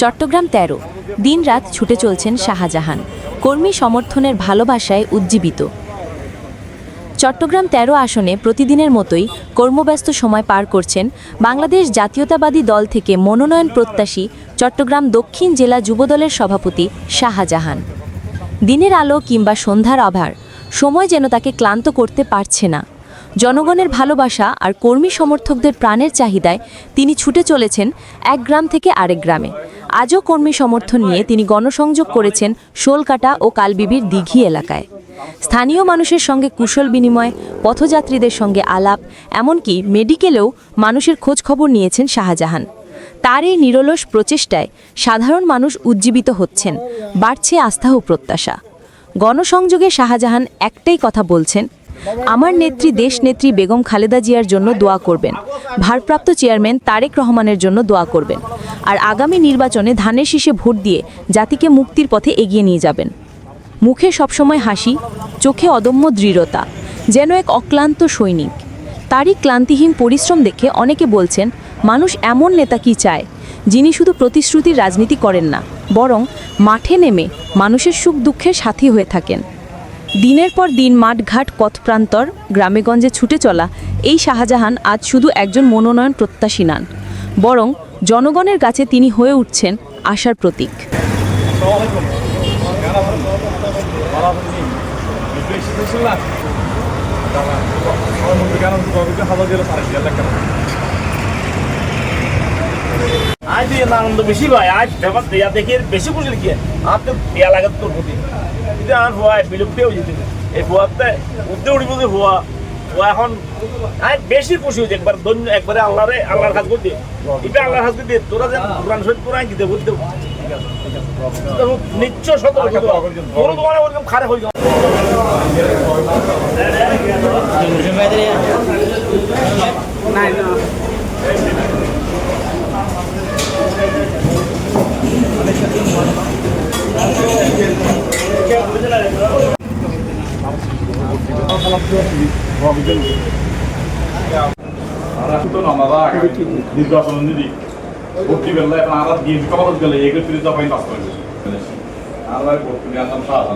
চট্টগ্রাম তেরো। দিনরাত ছুটে চলছেন শাহজাহান। কর্মী সমর্থনের ভালোবাসায় উজ্জীবিত। চট্টগ্রাম তেরো আসনে প্রতিদিনের মতোই কর্মব্যস্ত সময় পার করছেন বাংলাদেশ জাতীয়তাবাদী দল থেকে মনোনয়ন প্রত্যাশী চট্টগ্রাম দক্ষিণ জেলা যুবদলের সভাপতি শাহজাহান। দিনের আলো কিংবা সন্ধ্যার আভার, সময় যেন তাকে ক্লান্ত করতে পারছে না। জনগণের ভালোবাসা আর কর্মী সমর্থকদের প্রাণের চাহিদায় তিনি ছুটে চলেছেন এক গ্রাম থেকে আরেক গ্রামে। আজও কর্মী সমর্থন নিয়ে তিনি গণসংযোগ করেছেন শোলকাটা ও কালবিবির দিঘি এলাকায়। স্থানীয় মানুষের সঙ্গে কুশল বিনিময়, পথযাত্রীদের সঙ্গে আলাপ, এমনকি মেডিকেলেও মানুষের খোঁজ খবর নিয়েছেন শাহজাহান। তার এই নিরলস প্রচেষ্টায় সাধারণ মানুষ উজ্জীবিত হচ্ছেন, বাড়ছে আস্থা ও প্রত্যাশা। গণসংযোগে শাহজাহান একটাই কথা বলছেন আমার নেত্রী দেশ নেত্রী বেগম খালেদা জিয়ার জন্য দোয়া করবেন। ভারপ্রাপ্ত চেয়ারম্যান তারেক রহমানের জন্য দোয়া করবেন। আর আগামী নির্বাচনে ধানের শীষে ভোট দিয়ে জাতিকে মুক্তির পথে এগিয়ে নিয়ে যাবেন। মুখে সবসময় হাসি, চোখে অদম্য দৃঢ়তা, যেন এক অক্লান্ত সৈনিক। তারই ক্লান্তিহীন পরিশ্রম দেখে অনেকে বলছেন, মানুষ এমন নেতা কি চায়, যিনি শুধু প্রতিশ্রুতির রাজনীতি করেন না, বরং মাঠে নেমে মানুষের সুখ দুঃখের সাথী হয়ে থাকেন। দিনের পর দিন মাঠঘাট, পথপ্রান্তর, গ্রামেগঞ্জে ছুটে চলা এই শাহজাহান আজ শুধু একজন মনোনয়ন প্রত্যাশী নান, বরং জনগণের কাছে তিনি হয়ে উঠছেন আশার প্রতীক। আজ দিয়ে না আনন্দ বেশি ভাই আজ ব্যাপার দেয়া দেখে বেশি খুশি কি আর তো দেয়া লাগে তোর প্রতি কিন্তু আর হওয়া বিলুপ্ত হয়ে যেতে এই হওয়াতে উঠতে উঠি বুঝে হওয়া ও এখন আজ বেশি খুশি হয়েছে। একবার ধন্য, একবারে আল্লাহরে, আল্লাহর কাজ করতে এটা আল্লাহর কাজ করতে তোরা যেন কোরআন শহীদ কোরআন দিতে, বুঝতে নিশ্চয় সত কোনো দোকানে ওরকম খারাপ হয়ে যাও নির্বাচন নিদি ভর্তি করলে এখন আবার গিয়ে কমাত গেলে এগুলো ফিরে যাবেন বাস্তব আল্লাহ ভর্তি আনতাম সাহায্য